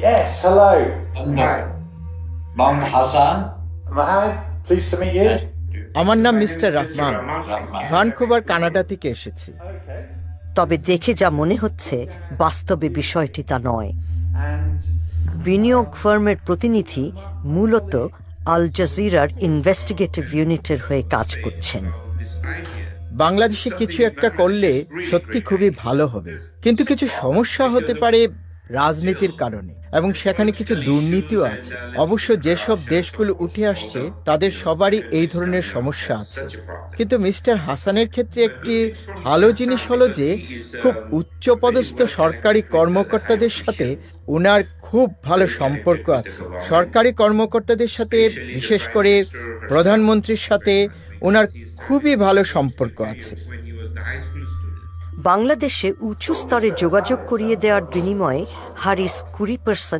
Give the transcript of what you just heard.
Yes, hello. Mohammed Hassan. Mohammed, pleased to meet you. আমার নাম mister Rahman. ভানকুভার Canada থেকে এসেছি। তবে দেখে যা মনে হচ্ছে বাস্তবে বিষয়টি তা নয়। বিনিয়োগ ফার্মের প্রতিনিধি মূলত আল জাজিরার ইনভেস্টিগেটিভ ইউনিটের হয়ে কাজ করছেন। বাংলাদেশে কিছু একটা করলে সত্যি খুবই ভালো হবে। কিন্তু কিছু সমস্যা হতে পারে রাজনীতির কারণে। এবং সেখানে কিছু দুর্নীতিও আছে। অবশ্য যেসব দেশগুলো উঠে আসছে, তাদের সবারই এই ধরনের সমস্যা আছে। কিন্তু মিস্টার হাসানের ক্ষেত্রে একটি ভালো জিনিস হলো যে, খুব উচ্চপদস্থ সরকারি কর্মকর্তাদের সাথে ওনার খুব ভালো সম্পর্ক আছে। সরকারি কর্মকর্তাদের সাথে, বিশেষ করে প্রধানমন্ত্রীর সাথে ওনার খুবই ভালো সম্পর্ক আছে। বাংলাদেশে উঁচু স্তরে যোগাযোগ করিয়ে দেওয়ার বিনিময়ে হারিস কুড়ি পার্সেন্ট